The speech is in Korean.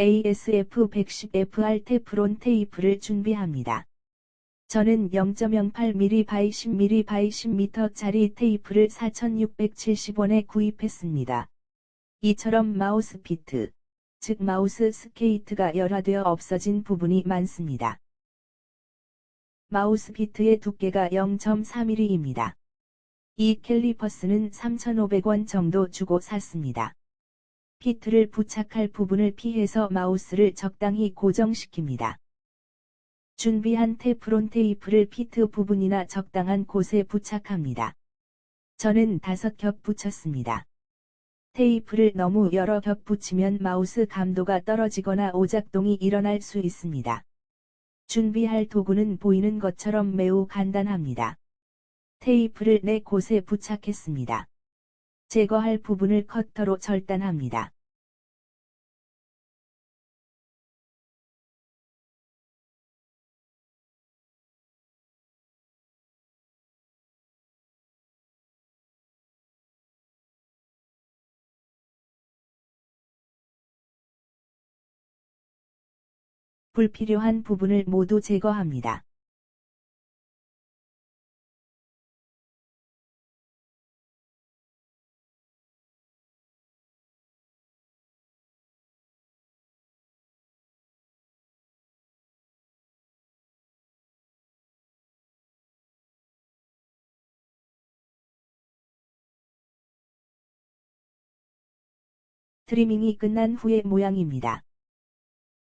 ASF 110FR 테프론 테이프를 준비합니다. 저는 0.08mm 바이 10mm 바이 10m짜리 테이프를 4,670원에 구입했습니다. 이처럼 마우스 피트, 즉 마우스 스케이트가 열화되어 없어진 부분이 많습니다. 마우스 피트의 두께가 0.4mm입니다. 이 캘리퍼스는 3,500원 정도 주고 샀습니다. 피트를 부착할 부분을 피해서 마우스를 적당히 고정시킵니다. 준비한 테프론 테이프를 피트 부분이나 적당한 곳에 부착합니다. 저는 다섯 겹 붙였습니다. 테이프를 너무 여러 겹 붙이면 마우스 감도가 떨어지거나 오작동이 일어날 수 있습니다. 준비할 도구는 보이는 것처럼 매우 간단합니다. 테이프를 네 곳에 부착했습니다. 제거할 부분을 커터로 절단합니다. 불필요한 부분을 모두 제거합니다. 트리밍이 끝난 후의 모양입니다.